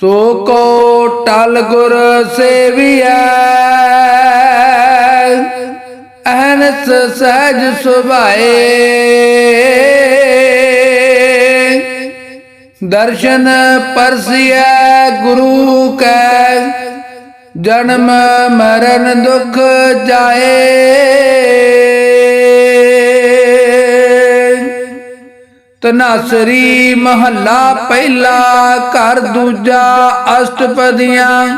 ਸੋ ਕੋ ਟਲ ਗੁਰ ਸੇਵੀਐ, ਅਹਨਸ ਸਹਿਜ ਸੁਭਾਏ। ਦਰਸ਼ਨ ਪਰਸਿਐ ਗੁਰੂ ਕੈ, ਜਨਮ ਮਰਨ ਦੁਖ ਜਾਏ। ਤਨਾਸਰੀ ਮਹੱਲਾ ਪਹਿਲਾ ਘਰ ਦੂਜਾ ਅਸ਼ਟਪਦੀਆਂ।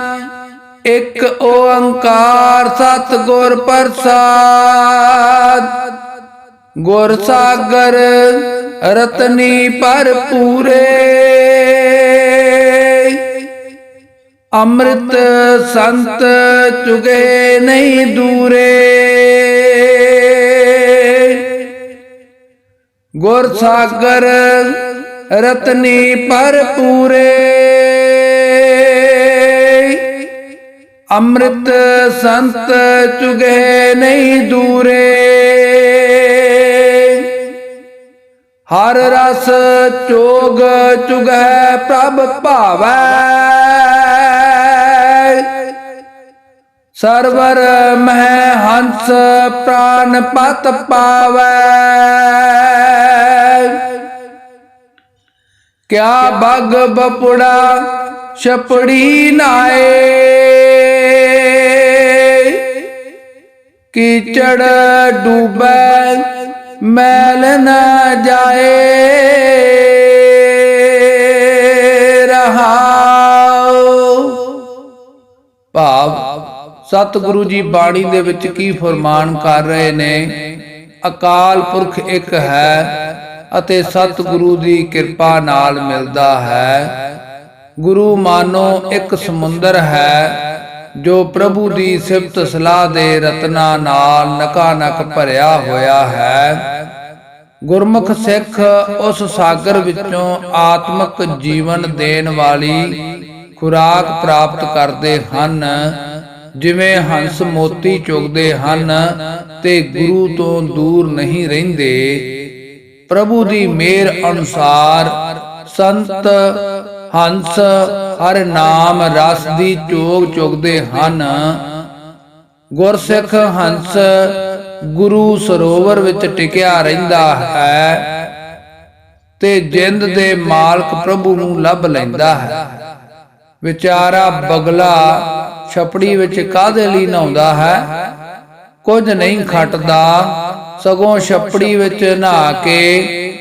ਇੱਕ ਓੰਕਾਰ ਸਤਿਗੁਰ ਪ੍ਰਸਾਦ। ਗੁਰ ਸਾਗਰ ਰਤਨੀ ਭਰਪੂਰੇ। ਅੰਮ੍ਰਿਤ ਸੰਤ ਚੁਗੇ ਨਹੀਂ ਦੂਰੇ। ਗੁਰ ਸਾਗਰ ਰਤਨੀ ਭਰਪੂਰੇ। ਅੰਮ੍ਰਿਤ ਸੰਤ ਚੁਗੇ ਨਹੀਂ ਦੂਰੇ। ਹਰ ਰਸ ਚੋਗ ਚੁਗੈ ਪ੍ਰਭ ਭਾਵੈ। ਸਰਵਰ ਮਹਿ ਹੰਸ ਪ੍ਰਾਨ ਪਤ ਪਾਵੈ। ਕਿਆ ਬਗ ਬਪੜਾ ਛਪੜੀ ਨਾਏ? ਕੀਚੜ ਡੂਬੈ, ਮੈਲ ਨ ਜਾਏ। ਰਹਾਉ। ਭਾਵ, ਸਤਿਗੁਰੂ ਜੀ ਬਾਣੀ ਦੇ ਵਿੱਚ ਕੀ ਫਰਮਾਨ ਕਰ ਰਹੇ ਨੇ? ਅਕਾਲ ਪੁਰਖ ਇੱਕ ਹੈ ਅਤੇ ਸਤਿਗੁਰੂ ਦੀ ਕਿਰਪਾ ਨਾਲ ਮਿਲਦਾ ਹੈ। ਗੁਰੂ ਮਾਨੋ ਇੱਕ ਸਮੁੰਦਰ ਹੈ, ਜੋ ਪ੍ਰਭੂ ਦੀ ਸਿਫਤ ਸਲਾਹ ਦੇ ਰਤਨਾ ਨਾਲ ਨਕਾ ਭਰਿਆ ਹੋਇਆ ਹੈ। ਗੁਰਮੁਖ ਸਿੱਖ ਉਸ ਸਾਗਰ ਵਿੱਚੋਂ ਆਤਮਿਕ ਜੀਵਨ ਦੇਣ ਵਾਲੀ ਖੁਰਾਕ ਪ੍ਰਾਪਤ ਕਰਦੇ ਹਨ, ਜਿਵੇਂ ਹੰਸ ਮੋਤੀ ਚੁਗਦੇ ਹਨ ਤੇ ਗੁਰੂ ਤੋਂ ਦੂਰ ਨਹੀਂ ਰਹਿੰਦੇ। ਪ੍ਰਭੂ ਦੀ ਮਿਹਰ ਅਨੁਸਾਰ ਸੰਤ ਹੰਸ ਹਰ ਨਾਮ ਰਸ ਦੀ ਚੋਗ ਚੁਗਦੇ ਹਨ। ਗੁਰਸਿੱਖ ਹੰਸ ਗੁਰੂ ਸਰੋਵਰ ਵਿੱਚ ਟਿਕਿਆ ਰਹਿੰਦਾ ਹੈ ਤੇ ਜਿੰਦ ਦੇ ਮਾਲਕ ਪ੍ਰਭੂ ਨੂੰ ਲੱਭ ਲੈਂਦਾ ਹੈ। ਵਿਚਾਰਾ ਬਗਲਾ ਛਪੜੀ ਵਿੱਚ ਕਾਦੇ ਲਈ ਨਹਾਉਂਦਾ ਹੈ? ਕੁਝ ਨਹੀਂ ਖਟਦਾ। ਸਗੋਂ ਛਪੜੀ ਵਿੱਚ ਨਹਾ ਕੇ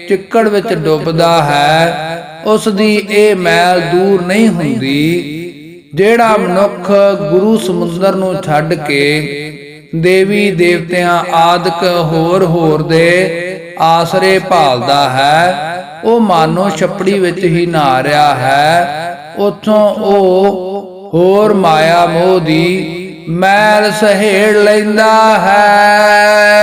ਚਿੱਕੜ ਵਿੱਚ ਡੁੱਬਦਾ ਹੈ ਉਸ ਦੀ ਇਹ ਮੈਲ ਦੂਰ ਨਹੀਂ ਹੁੰਦੀ ਜਿਹੜਾ ਮਨੁੱਖ ਗੁਰੂ ਸਮੁੰਦਰ ਨੂੰ ਛੱਡ ਕੇ ਦੇਵੀ ਦੇਵਤਿਆਂ ਆਦਿਕ ਹੋਰ ਹੋਰ ਦੇ ਆਸਰੇ ਭਾਲਦਾ ਹੈ ਉਹ ਮਾਨੋ ਛਪੜੀ ਵਿੱਚ ਹੀ ਨਹਾ ਰਿਹਾ ਹੈ ਉਥੋਂ ਉਹ ਹੋਰ ਮਾਇਆ ਮੋਹ ਦੀ ਮੈਲ ਸਹੇੜ ਲੈਂਦਾ ਹੈ।